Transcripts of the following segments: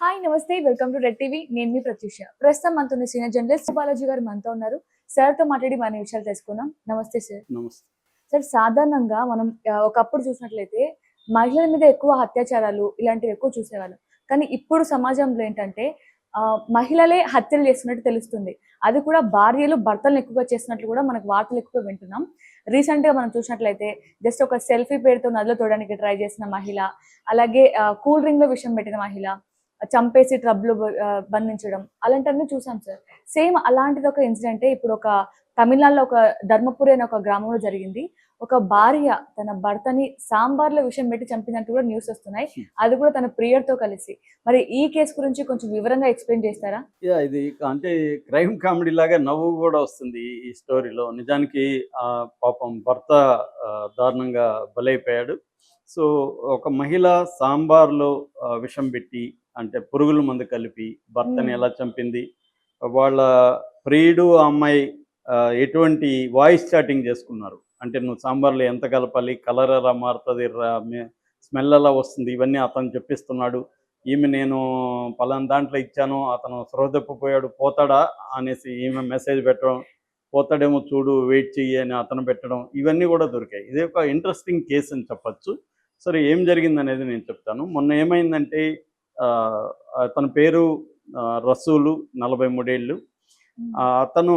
Hi నమస్తే welcome to red TV. నేను మీ ప్రత్యూష. ప్రస్తుతం మనతో సీనియర్ జర్నలిస్ట్ బాలాజీ గారు మనతో ఉన్నారు. సార్తో మాట్లాడి మన విషయాలు తెలుసుకుందాం. నమస్తే సార్. నమస్తే. సార్ సాధారణంగా మనం ఒకప్పుడు చూసినట్లయితే మహిళల మీద ఎక్కువ అత్యాచారాలు ఇలాంటివి ఎక్కువ చూసేవాళ్ళం. కానీ ఇప్పుడు సమాజంలో ఏంటంటే ఆ, మహిళలే హత్యలు చేస్తున్నట్టు తెలుస్తుంది. అది కూడా భార్యలు భర్తలను ఎక్కువగా చేస్తున్నట్లు కూడా మనకు వార్తలు ఎక్కువ వింటున్నాం. రీసెంట్గా మనం చూసినట్లయితే జస్ట్ ఒక సెల్ఫీ పేరుతో నదిలో తోడడానికి ట్రై చేసిన మహిళ అలాగే కూల్ డ్రింక్లో విషయం పెట్టిన మహిళ చంపేసి ట్రబుల్ బంధించడం అలాంటివన్నీ చూసాం సార్. సేమ్ అలాంటిది ఒక ఇన్సిడెంటే ఇప్పుడు ఒక తమిళనాడులో ఒక ధర్మపురి అనే ఒక గ్రామంలో జరిగింది. ఒక భార్య తన భర్తని సాంబార్లో విషయం పెట్టి చంపినట్టు కూడా న్యూస్ వస్తున్నాయి. అది కూడా తన ప్రియర్తో కలిసి. మరి ఈ కేసు గురించి కొంచెం వివరంగా ఎక్స్ప్లెయిన్ చేస్తారా? ఇది అంటే క్రైమ్ కామెడీ లాగా నవ్వు కూడా వస్తుంది ఈ స్టోరీలో. నిజానికి ఆ పాపం భర్త దారుణంగా బలైపోయాడు. సో ఒక మహిళ సాంబార్లో విషం పెట్టి అంటే పురుగుల మందు కలిపి భర్తని. ఎలా చంపింది వాళ్ళ ప్రియుడు అమ్మాయి ఎటువంటి వాయిస్ చాటింగ్ చేసుకున్నారు? అంటే నువ్వు సాంబార్లో ఎంత కలపాలి కలర్ ఎలా మారుతుంది స్మెల్ ఎలా వస్తుంది ఇవన్నీ అతను చెప్పిస్తున్నాడు. ఈమె నేను పలానా దాంట్లో ఇచ్చాను అతను శ్రోతప్పిపోయాడు పోతాడా అనేసి ఈమె మెసేజ్ పెట్టడం పోతాడేమో చూడు వెయిట్ చెయ్యి అని అతను పెట్టడం ఇవన్నీ కూడా దొరికాయి. ఇది ఒక ఇంట్రెస్టింగ్ కేసు అని చెప్పచ్చు. సరే ఏం జరిగింది అనేది నేను చెప్తాను. మొన్న ఏమైందంటే ఆ, అతని పేరు రసూలు నలభై మూడేళ్ళు. అతను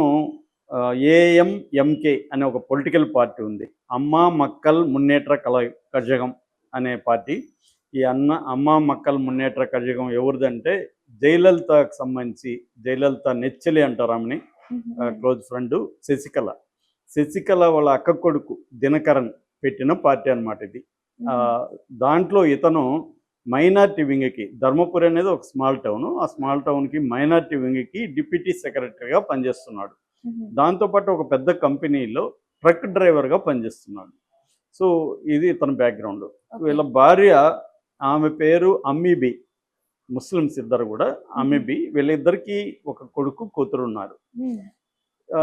ఏఎంఎంకే అనే ఒక పొలిటికల్ పార్టీ ఉంది. అమ్మ మక్కల్ మున్నేట్ర కల కజగం అనే పార్టీ. ఈ అన్న అమ్మ మక్కల్ మున్నేట్ర కజగం ఎవరిదంటే జయలలితకు సంబంధించి జయలలిత నెచ్చలి అంటారు ఆమెని క్లోజ్ ఫ్రెండ్ శశికళ. శశికళ వాళ్ళ అక్క కొడుకు దినకరన్ పెట్టిన పార్టీ అన్నమాట ఇది. దాంట్లో ఇతను మైనార్టీ వింగ్కి ధర్మపురి అనేది ఒక స్మాల్ టౌన్ ఆ స్మాల్ టౌన్కి మైనార్టీ వింగ్కి డిప్యూటీ సెక్రటరీగా పనిచేస్తున్నాడు. దాంతోపాటు ఒక పెద్ద కంపెనీలో ట్రక్ డ్రైవర్గా పనిచేస్తున్నాడు. సో ఇది ఇతని బ్యాక్గ్రౌండ్. వీళ్ళ భార్య ఆమె పేరు అమ్మీబి ముస్లిమ్స్ ఇద్దరు కూడా అమ్మీబి వీళ్ళిద్దరికి ఒక కొడుకు కూతురు ఉన్నారు. ఆ,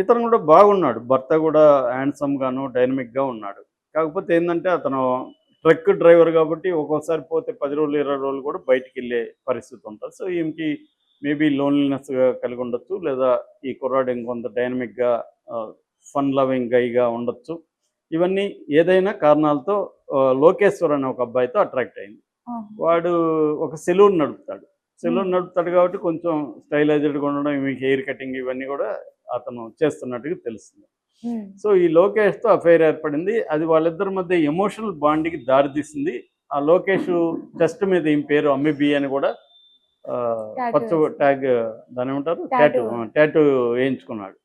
ఇతను కూడా బాగున్నాడు. భర్త కూడా హ్యాండ్సమ్ గాను డైనమిక్గా ఉన్నాడు. కాకపోతే ఏంటంటే అతను ట్రక్ డ్రైవర్ కాబట్టి ఒక్కోసారి పోతే పది రోజులు ఇరవై రోజులు కూడా బయటికి వెళ్ళే పరిస్థితి ఉంటుంది. సో ఈమెకి మేబీ లోన్లీనెస్ కలిగి ఉండొచ్చు లేదా ఈ కుర్రాడు ఇంకొంత డైనమిక్గా ఫన్ లవింగ్ గైగా ఉండొచ్చు. ఇవన్నీ ఏదైనా కారణాలతో లోకేశ్వర్ అనే ఒక అబ్బాయితో అట్రాక్ట్ అయింది. వాడు ఒక సెలూన్ నడుపుతాడు. సెలూన్ నడుపుతాడు కాబట్టి కొంచెం స్టైలైజ్డ్గా ఉండడం ఇవి హెయిర్ కటింగ్ ఇవన్నీ కూడా అతను చేస్తున్నట్టుగా తెలుస్తుంది. సో ఈ లోకేష్తో అఫైర్ ఏర్పడింది. అది వాళ్ళిద్దరి మధ్య ఎమోషనల్ బాండ్కి దారితీసింది. ఆ లోకేష్ చెస్ట్ మీద ఈమె పేరు? అమ్మిబి అని కూడా పచ్చ ట్యాగ్ దాని ఏమంటారు. ట్యాటూ ట్యాటూ వేయించుకున్నాడు.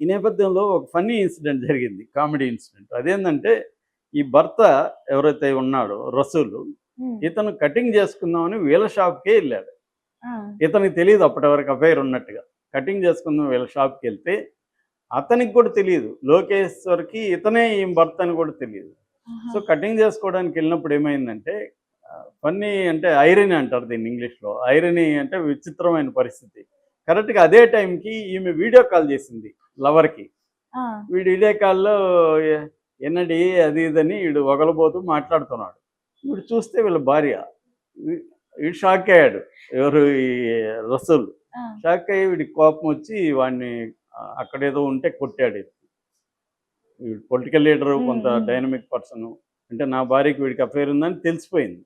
ఈ నేపథ్యంలో ఒక ఫన్నీ ఇన్సిడెంట్ జరిగింది కామెడీ ఇన్సిడెంట్ అదేంటంటే ఈ భర్త ఎవరైతే ఉన్నాడో రసూలు ఇతను కటింగ్ చేసుకుందామని వీళ్ళ షాప్కే వెళ్ళాడు. ఇతనికి తెలియదు అప్పటి వరకు అఫైర్ ఉన్నట్టుగా. కటింగ్ చేసుకుందాం వీళ్ళ షాప్కి వెళ్తే అతనికి కూడా తెలియదు. లోకేశ్వర్కి ఇతనే ఈ భర్త అని కూడా తెలియదు. సో కటింగ్ చేసుకోవడానికి వెళ్ళినప్పుడు ఏమైందంటే ఫన్నీ అంటే ఐరనీ అంటారు దీన్ని ఇంగ్లీష్లో. ఐరనీ అంటే విచిత్రమైన పరిస్థితి. కరెక్ట్గా అదే టైంకి ఈమె వీడియో కాల్ చేసింది లవర్కి. వీడు వీడియో కాల్లో ఎన్నడి అది ఇదని వీడు వగలబోతూ మాట్లాడుతున్నాడు. వీడు చూస్తే వీళ్ళ భార్య. వీడు షాక్ అయ్యాడు ఎవరు ఈ రసూల్. షాక్ అయ్యి వీడికి కోపం వచ్చి వాడిని అక్కడేదో ఉంటే కొట్టాడు. వీడు పొలిటికల్ లీడరు కొంత. డైనమిక్ పర్సన్ అంటే నా భార్యకి వీడికి అఫైర్ ఉందని తెలిసిపోయింది.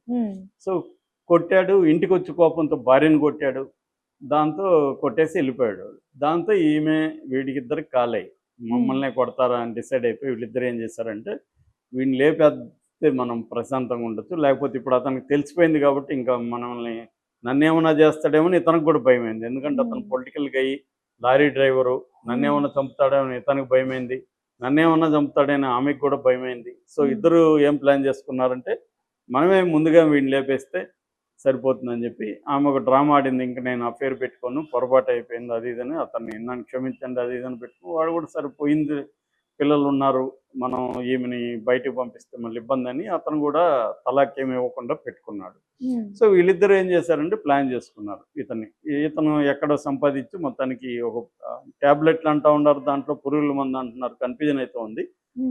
సో కొట్టాడు ఇంటికి వచ్చి కోపంతో భార్యను కొట్టాడు దాంతో కొట్టేసి వెళ్ళిపోయాడు. దాంతో ఈమె వీడికి ఇద్దరికి కాలయ్యి మమ్మల్ని కొడతారా అని డిసైడ్ అయిపోయి వీళ్ళిద్దరు ఏం చేశారంటే వీడిని లేపేస్తే మనం ప్రశాంతంగా ఉండొచ్చు లేకపోతే ఇప్పుడు అతనికి తెలిసిపోయింది కాబట్టి ఇంకా మనల్ని నన్నేమన్నా చేస్తాడేమో అని ఇతనికి కూడా భయమైంది. ఎందుకంటే అతను. పొలిటికల్గా అయ్యి లారీ డ్రైవరు నన్నేమన్నా చంపుతాడేమో ఇతనికి భయమైంది నన్నేమన్నా చంపుతాడని ఆమెకు కూడా భయమైంది సో. ఇద్దరు ఏం ప్లాన్ చేసుకున్నారంటే మనమే ముందుగా వీడిని లేపేస్తే సరిపోతుందని చెప్పి ఆమె ఒక డ్రామా ఆడింది ఇంకా నేను అఫేర్ పెట్టుకోను పొరపాటు అయిపోయింది అది ఇదని అతన్ని నన్ను క్షమించండి అది ఇదని పెట్టుకుని వాడు కూడా సరిపోయింది పిల్లలు ఉన్నారు మనం ఈమెని బయటకు పంపిస్తే మళ్ళీ ఇబ్బంది అని అతను కూడా తలాకేమి ఇవ్వకుండా పెట్టుకున్నాడు. సో వీళ్ళిద్దరు ఏం చేశారంటే ప్లాన్ చేసుకున్నారు ఇతన్ని. ఇతను ఎక్కడో సంపాదించి మొత్తానికి ఒక ట్యాబ్లెట్లు అంటా ఉన్నారు దాంట్లో పురుగుల మందు అంటున్నారు కన్ఫ్యూజన్ అయితే ఉంది.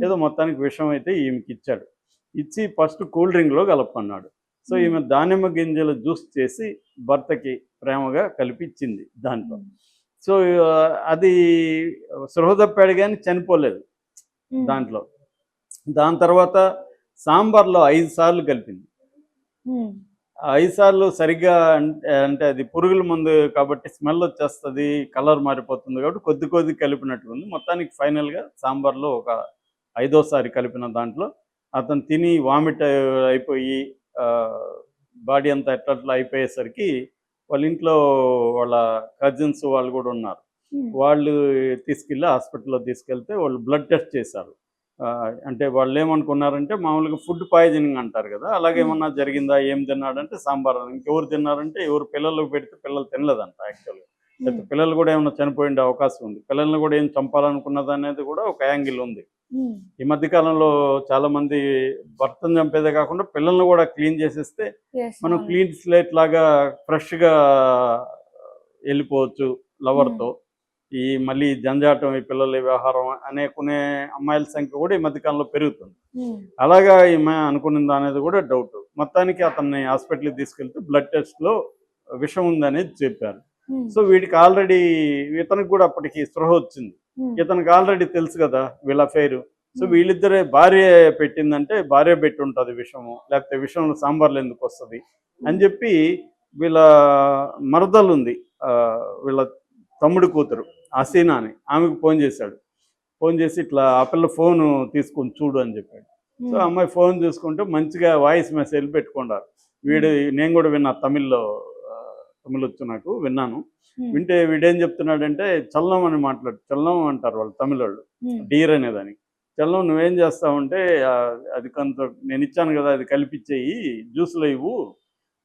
ఏదో మొత్తానికి విషయం అయితే ఈమెకి ఇచ్చాడు. ఇచ్చి ఫస్ట్ కూల్ డ్రింక్లో కలపన్నాడు సో ఈమె దానిమ్మ గింజల జ్యూస్ చేసి భర్తకి ప్రేమగా కలిపి ఇచ్చింది దాంట్లో సో అది సృహ తప్పాడు కానీ చనిపోలేదు. దాంట్లో. దాని తర్వాత సాంబార్లో ఐదు సార్లు కలిపింది. ఐదు సార్లు సరిగ్గా అంటే అది పురుగుల మందు కాబట్టి స్మెల్ వచ్చేస్తుంది కలర్ మారిపోతుంది కాబట్టి కొద్ది కొద్ది కలిపినట్టు ఉంది. మొత్తానికి ఫైనల్గా సాంబార్లో ఒక ఐదోసారి కలిపిన దాంట్లో అతను తిని వామిట్ అయిపోయి బాడీ అంతా ఎట్లా అట్లా అయిపోయేసరికి వాళ్ళ ఇంట్లో వాళ్ళ కజిన్స్ వాళ్ళు కూడా ఉన్నారు. వాళ్ళు తీసుకెళ్ళి హాస్పిటల్లో తీసుకెళ్తే వాళ్ళు బ్లడ్ టెస్ట్ చేశారు. అంటే వాళ్ళు ఏమనుకున్నారంటే మామూలుగా ఫుడ్ పాయిజనింగ్ అంటారు కదా అలాగే ఏమన్నా జరిగిందా ఏం తిన్నాడంటే సాంబార్. ఇంకెవరు తిన్నారంటే ఎవరు పిల్లలకు పెడితే పిల్లలు తినలేదంట యాక్చువల్గా. అయితే పిల్లలు కూడా ఏమైనా చనిపోయే అవకాశం ఉంది. పిల్లల్ని కూడా ఏం చంపాలనుకున్నది అనేది కూడా ఒక యాంగిల్ ఉంది. ఈ మధ్య కాలంలో చాలా మంది భర్తను చంపేదే కాకుండా పిల్లల్ని కూడా క్లీన్ చేసేస్తే మనం. క్లీన్ స్లేట్ లాగా ఫ్రెష్గా వెళ్ళిపోవచ్చు లవర్తో. ఈ మళ్ళీ జంజాటం ఈ పిల్లల వ్యవహారం అనేకునే అమ్మాయిల సంఖ్య కూడా ఈ మధ్యకాలంలో పెరుగుతుంది. అలాగా ఈమె అనుకున్నది అనేది కూడా డౌట్ మొత్తానికి అతన్ని హాస్పిటల్కి తీసుకెళ్తే బ్లడ్ టెస్ట్లో విషం ఉందనేది చెప్పారు. సో వీడికి ఆల్రెడీ ఇతనికి కూడా అప్పటికి స్పృహ వచ్చింది. ఇతనికి ఆల్రెడీ తెలుసు కదా వీళ్ళ ఫైర్ సో. వీళ్ళిద్దరే భార్య పెట్టిందంటే భార్య పెట్టి ఉంటుంది విషము లేకపోతే విషం సాంబార్లు ఎందుకు వస్తుంది అని చెప్పి వీళ్ళ మరదలు ఉంది వీళ్ళ తమ్ముడు కూతురు హసీనా అని ఆమెకు ఫోన్ చేశాడు. ఫోన్ చేసి ఇట్లా ఆ పిల్ల ఫోన్ తీసుకొని చూడు అని చెప్పాడు. సో. అమ్మాయి ఫోన్ చూసుకుంటే మంచిగా వాయిస్ మెసేజ్ పెట్టుకున్నారు. వీడు నేను కూడా విన్నా తమిళ్ళో తమిళ్ వచ్చు నాకు విన్నాను. వింటే వీడేం చెప్తున్నాడంటే చల్లం అని మాట్లాడు చల్లం అంటారు వాళ్ళు తమిళ వాళ్ళు. డీర్ అనేదాన్ని. చల్లం నువ్వేం చేస్తావంటే అది కొంత నేను ఇచ్చాను కదా అది కలిపిచ్చేయి జ్యూస్లో ఇవ్వు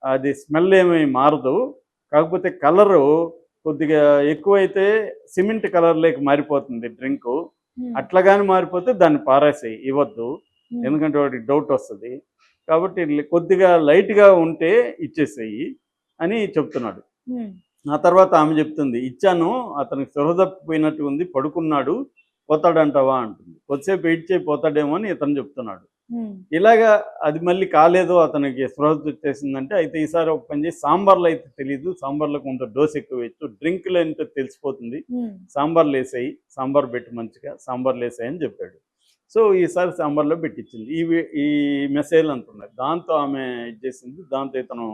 అది స్మెల్ ఏమీ మారదు. కాకపోతే కలరు కొద్దిగా ఎక్కువైతే సిమెంట్ కలర్లోకి మారిపోతుంది డ్రింక్. అట్లా కానీ మారిపోతే దాన్ని పారేసేయి ఇవ్వద్దు ఉమ్. ఎందుకంటే వాడికి డౌట్ వస్తుంది కాబట్టి కొద్దిగా లైట్గా ఉంటే ఇచ్చేసేయి అని చెప్తున్నాడు ఉమ్. ఆ తర్వాత ఆమె చెప్తుంది ఇచ్చాను అతనికి సొరదప్పిపోయినట్టు ఉంది పడుకున్నాడు పోతాడంటావా అంటుంది కొద్దిసేపు వెయిట్ చేయి పోతాడేమో అని ఇతను చెప్తున్నాడు. ఇలాగా అది మళ్ళీ కాలేదు అతనికి స్పృహ వచ్చేసిందంటే అయితే ఈసారి ఒక పని చేసి సాంబార్లో అయితే తెలియదు సాంబార్లో కొంత డోస్ ఎక్కువ వేయచ్చు. డ్రింక్లో ఏంటో తెలిసిపోతుంది. సాంబార్లు వేసాయి సాంబార్ పెట్టి మంచిగా సాంబార్లు వేసాయి అని చెప్పాడు. సో ఈసారి సాంబార్లో పెట్టించింది ఈ ఈ మెసేజ్ అంటున్నారు దాంతో ఆమె ఇచ్చేసింది దాంతో ఇతను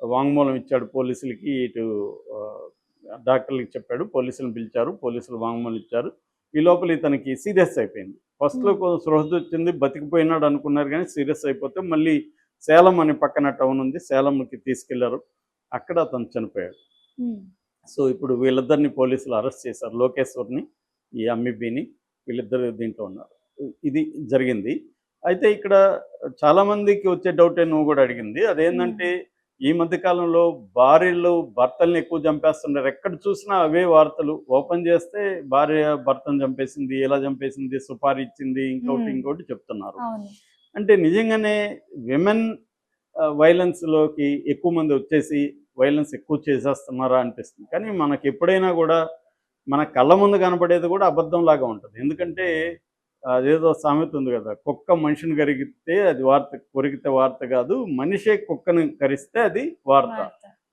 వాంగ్మూలం ఇచ్చాడు పోలీసులకి ఇటు డాక్టర్లకి చెప్పాడు. పోలీసులను పిలిచారు. పోలీసులు వాంగ్మూలం ఇచ్చారు. ఈ లోపల ఇతనికి సీరియస్ అయిపోయింది. ఫస్ట్లో. కొంచెం స్పృహ వచ్చింది బతికిపోయినాడు అనుకున్నారు కానీ సీరియస్ అయిపోతే మళ్ళీ సేలం అని పక్కన టౌన్ ఉంది సేలంకి తీసుకెళ్ళారు. అక్కడ అతను చనిపోయాడు. సో ఇప్పుడు వీళ్ళిద్దరిని పోలీసులు అరెస్ట్ చేశారు లోకేశ్వర్ని ఈ అమ్మిబిని వీళ్ళిద్దరు దీంట్లో ఉన్నారు. ఇది జరిగింది. అయితే ఇక్కడ చాలా మందికి వచ్చే డౌటే నువ్వు కూడా అడిగింది. అదేంటంటే ఈ మధ్య కాలంలో భార్యలు భర్తల్ని ఎక్కువ చంపేస్తున్నారు. ఎక్కడ చూసినా అవే వార్తలు. ఓపెన్ చేస్తే భార్య భర్తను చంపేసింది ఎలా చంపేసింది సుపారీ ఇచ్చింది ఇంకోటి. ఇంకోటి చెప్తున్నారు. అంటే నిజంగానే విమెన్ వైలెన్స్లోకి ఎక్కువ మంది వచ్చేసి వైలెన్స్ ఎక్కువ చేసేస్తున్నారా అనిపిస్తుంది. కానీ మనకి ఎప్పుడైనా కూడా మన కళ్ళ ముందు కనపడేది కూడా అబద్ధం లాగా ఉంటుంది. ఎందుకంటే అదేదో సామెత ఉంది కదా కుక్క మనిషిని కరిగితే అది వార్త కొరికితే వార్త కాదు మనిషే కుక్కను కరిస్తే అది వార్త.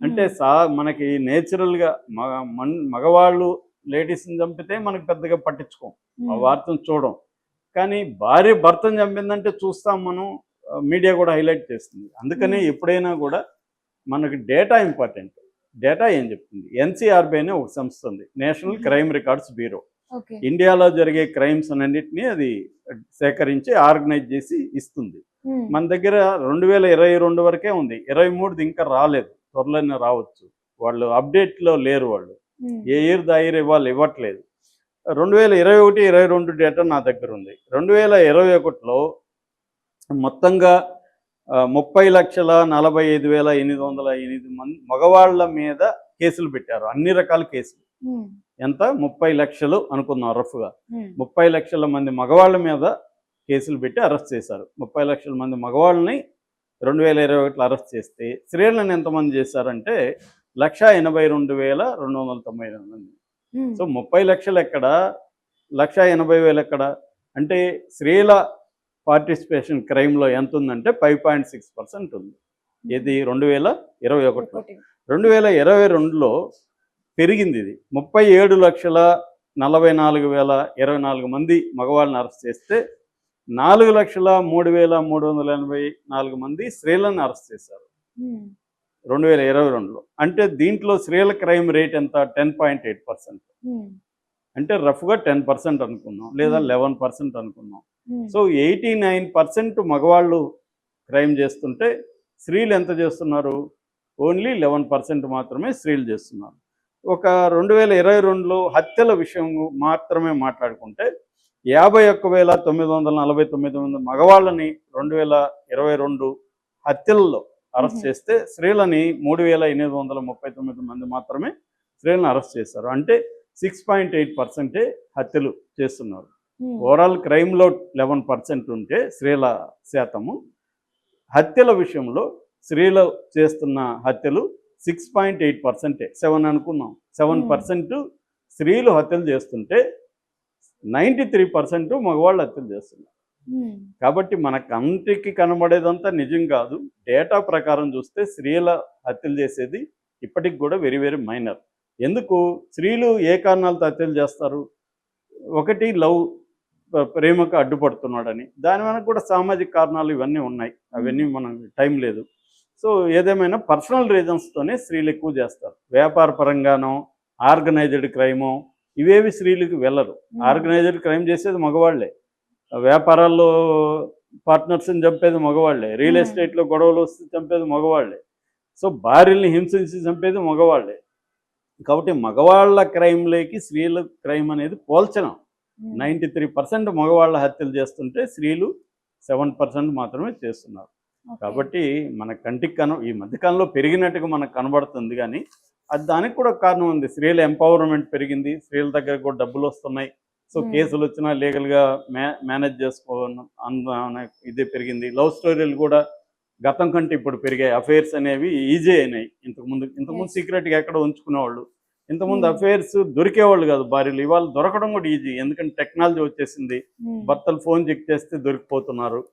అంటే. సా మనకి నేచురల్గా మగ మన్ మగవాళ్ళు లేడీస్ని చంపితే మనకు పెద్దగా పట్టించుకోం ఆ. వార్తను చూడం కానీ భార్య భర్తను చంపిందంటే చూస్తాం మనం మీడియా కూడా హైలైట్ చేస్తుంది అందుకనే. ఎప్పుడైనా కూడా మనకి డేటా ఇంపార్టెంట్ డేటా ఏం చెప్తుంది ఎన్సీఆర్బీ అనే ఒక సంస్థ ఉంది నేషనల్. క్రైమ్ రికార్డ్స్ బ్యూరో ఇండియాలో జరిగే క్రైమ్స్ అన్నింటినీ అది సేకరించి ఆర్గనైజ్ చేసి ఇస్తుంది. మన దగ్గర రెండు వేల ఇరవై రెండు వరకే ఉంది. ఇరవై మూడుది ఇంకా రాలేదు. త్వరలోనే రావచ్చు. వాళ్ళు అప్డేట్లో లేరు వాళ్ళు. ఏ ఇయర్ దా ఇయర్ ఇవ్వాలి ఇవ్వట్లేదు. రెండు వేల ఇరవై ఒకటి ఇరవై రెండు డేటా నా దగ్గర ఉంది. రెండు వేల ఇరవై ఒకటిలో మొత్తంగా ముప్పై లక్షల నలభై ఐదు వేల ఎనిమిది వందల ఎనిమిది మంది మగవాళ్ళ మీద కేసులు పెట్టారు. అన్ని రకాల కేసులు. ఎంత? ముప్పై లక్షలు అనుకుందాం రఫ్గా. ముప్పై లక్షల మంది మగవాళ్ళ మీద కేసులు పెట్టి అరెస్ట్ చేశారు. ముప్పై లక్షల మంది మగవాళ్ళని రెండు వేల ఇరవై ఒకటిలో అరెస్ట్ చేస్తే స్త్రీలను ఎంతమంది చేశారంటే లక్ష ఎనభై రెండు వేల రెండు వందల తొంభై ఎనిమిది మంది. సో ముప్పై లక్షలు ఎక్కడ? లక్ష ఎనభై వేలు ఎక్కడ? అంటే స్త్రీల పార్టిసిపేషన్ క్రైమ్లో ఎంత ఉందంటే ఫైవ్ పాయింట్ సిక్స్ పర్సెంట్ ఉంది. ఇది రెండు వేల ఇరవై ఒకటిలో. ఒకటి. రెండు వేల ఇరవై రెండులో పెరిగింది ఇది. ముప్పై ఏడు లక్షల నలభై నాలుగు వేల ఇరవై నాలుగు మంది మగవాళ్ళని అరెస్ట్ చేస్తే నాలుగు లక్షల మూడు వేల మూడు వందల ఎనభై నాలుగు మంది స్త్రీలను అరెస్ట్ చేశారు. రెండు వేల ఇరవై రెండులో. అంటే దీంట్లో స్త్రీల క్రైమ్ రేట్ ఎంత? Ten point eight percent. అంటే రఫ్గా టెన్ పర్సెంట్ అనుకుందాం లేదా. లెవెన్ పర్సెంట్ అనుకుందాం um, so eighty nine percent మగవాళ్ళు క్రైమ్ చేస్తుంటే స్త్రీలు ఎంత చేస్తున్నారు? ఓన్లీ లెవెన్ పర్సెంట్ మాత్రమే స్త్రీలు చేస్తున్నారు. ఒక రెండు వేల ఇరవై రెండులో హత్యల విషయం మాత్రమే మాట్లాడుకుంటే యాభై ఒక్క వేల తొమ్మిది వందల నలభై తొమ్మిది మంది మగవాళ్ళని రెండు వేల ఇరవై రెండు హత్యల్లో అరెస్ట్. చేస్తే స్త్రీలని మూడు వేల ఎనిమిది వందల ముప్పై తొమ్మిది మంది మాత్రమే స్త్రీలను అరెస్ట్ చేశారు. అంటే సిక్స్ పాయింట్ ఎయిట్ పర్సెంటే హత్యలు చేస్తున్నారు. ఓవరాల్ క్రైమ్లో లెవెన్ పర్సెంట్ ఉంటే స్త్రీల శాతము. హత్యల విషయంలో స్త్రీలు చేస్తున్న హత్యలు సిక్స్ పాయింట్ ఎయిట్ పర్సెంటే సెవెన్ అనుకున్నాం. Seven Hmm. పర్సెంట్ స్త్రీలు హత్యలు చేస్తుంటే నైంటీ త్రీ పర్సెంట్ మగవాళ్ళు హత్యలు చేస్తున్నారు. ఉమ్, కాబట్టి మన కంటికి కనబడేదంతా నిజం కాదు. డేటా ప్రకారం చూస్తే స్త్రీల హత్యలు చేసేది ఇప్పటికి కూడా వెరీ వెరీ మైనర్ ఎందుకు? స్త్రీలు ఏ కారణాలతో హత్యలు చేస్తారు? ఒకటి లవ్ ప్రేమకు అడ్డుపడుతున్నాడని. దాని వెనక కూడా సామాజిక కారణాలు ఇవన్నీ ఉన్నాయి. అవన్నీ మనం టైం లేదు. సో ఏదేమైనా పర్సనల్ రీజన్స్తోనే స్త్రీలు ఎక్కువ చేస్తారు. వ్యాపార పరంగానో ఆర్గనైజ్డ్ క్రైమో ఇవేవి స్త్రీలకు వెళ్ళరు. ఆర్గనైజ్డ్ క్రైమ్ చేసేది మగవాళ్ళే వ్యాపారాల్లో పార్ట్నర్స్ని చంపేది మగవాళ్ళే రియల్. ఎస్టేట్లో గొడవలు వస్తే చంపేది మగవాళ్ళే సో భార్యల్ని హింసించి చంపేది మగవాళ్ళే కాబట్టి మగవాళ్ళ క్రైమ్లోకి స్త్రీల క్రైమ్ అనేది పోల్చడం నైంటీ త్రీ పర్సెంట్ మగవాళ్ళ హత్యలు చేస్తుంటే స్త్రీలు సెవెన్ పర్సెంట్ మాత్రమే చేస్తున్నారు. కాబట్టి మన కంటికి కన ఈ మధ్యకాలంలో పెరిగినట్టుగా మనకు కనబడుతుంది కానీ అది దానికి కూడా కారణం ఉంది. స్త్రీల ఎంపవర్మెంట్ పెరిగింది. స్త్రీల దగ్గర కూడా డబ్బులు వస్తున్నాయి. సో. కేసులు వచ్చినా లీగల్గా మే మేనేజ్ చేసుకోవడం ఇది పెరిగింది. లవ్ స్టోరీలు కూడా గతం కంటే ఇప్పుడు పెరిగాయి. అఫైర్స్ అనేవి ఈజీ అయినాయి. ఇంతకుముందు ఇంతకుముందు. సీక్రెట్గా ఎక్కడ ఉంచుకునేవాళ్ళు. ఇంతకుముందు. అఫైర్స్ దొరికేవాళ్ళు కాదు. భార్యలు. ఇవాళ దొరకడం కూడా ఈజీ ఎందుకంటే టెక్నాలజీ వచ్చేసింది. భర్తలు ఫోన్ చెక్ చేస్తే దొరికిపోతున్నారు.